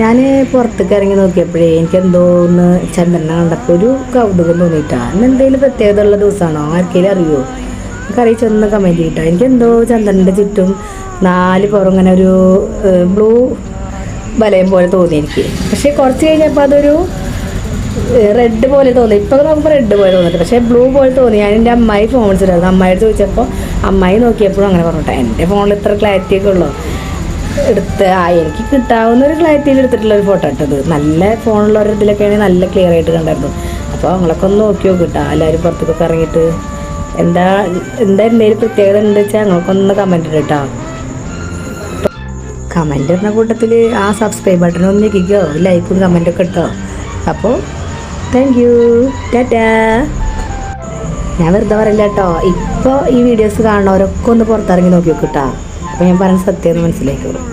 ഞാൻ പുറത്തേക്ക് ഇറങ്ങി നോക്കിയപ്പോഴേ എനിക്ക് എന്തോ ഒന്ന് ചന്ദ്രനെ കണ്ടപ്പോൾ ഒരു കൗതുകം തോന്നിയിട്ടാണ് അന്ന് എന്തെങ്കിലും പ്രത്യേകത ഉള്ള ദിവസമാണോ? ആർക്കെങ്കിലും അറിയോ? എനിക്കറിയിച്ചൊന്ന് കമന്റ് ചെയ്തിട്ടോ എനിക്ക് എന്തോ ചന്ദ്രന്റെ ചുറ്റും നാല് പുറം ഇങ്ങനെ ഒരു ബ്ലൂ വലയം പോലെ തോന്നി എനിക്ക്. പക്ഷേ കുറച്ച് കഴിഞ്ഞപ്പോൾ അതൊരു റെഡ് പോലെ തോന്നി. ഇപ്പോൾ നമുക്ക് റെഡ് പോലെ തോന്നിട്ട് പക്ഷേ ബ്ലൂ പോലെ തോന്നി. ഞാൻ എന്റെ അമ്മായി ഫോൺ വിളിച്ചിട്ടായിരുന്നു. അമ്മായിട്ട് ചോദിച്ചപ്പോൾ അമ്മായി നോക്കിയപ്പോഴും അങ്ങനെ പറഞ്ഞിട്ടാണ് എന്റെ ഫോണിൽ ഇത്ര ക്ലാരിറ്റി ഒക്കെ ഉള്ളൂ എടുത്ത് ആ എനിക്ക് കിട്ടാവുന്ന ഒരു ക്ലാരിറ്റിയിൽ എടുത്തിട്ടുള്ള ഒരു ഫോട്ടോ ഇട്ടത് നല്ല ഫോണുള്ള ഇതിലൊക്കെ ആണെങ്കിൽ നല്ല ക്ലിയർ ആയിട്ട് കണ്ടായിരുന്നു. അപ്പോൾ നിങ്ങളൊക്കെ ഒന്ന് നോക്കി നോക്കിട്ടാ എല്ലാവരും പുറത്തേക്കൊക്കെ ഇറങ്ങിയിട്ട് എന്താ എന്താ എന്തെങ്കിലും പ്രത്യേകത ഉണ്ട് വെച്ചാൽ ഞങ്ങൾക്കൊന്ന് കമന്റ് ഇട്ടാ കമന്റ് ഇടുന്ന കൂട്ടത്തിൽ ആ സബ്സ്ക്രൈബ് ബട്ടൺ ഒന്ന് ഞെക്കിക്കോ. ലൈക്കും കമന്റൊക്കെ ഇട്ടോ. അപ്പോൾ താങ്ക് യു ടാറ്റാ. ഞാൻ വെറുതെ പറയില്ല കേട്ടോ ഇപ്പോൾ ഈ വീഡിയോസ് കാണുന്നവരൊക്കെ ഒന്ന് പുറത്തിറങ്ങി നോക്കി നോക്കിട്ടാ അപ്പോൾ ഞാൻ പറഞ്ഞ സത്യം മനസ്സിലാക്കി മനസ്സിലാക്കിയോളൂ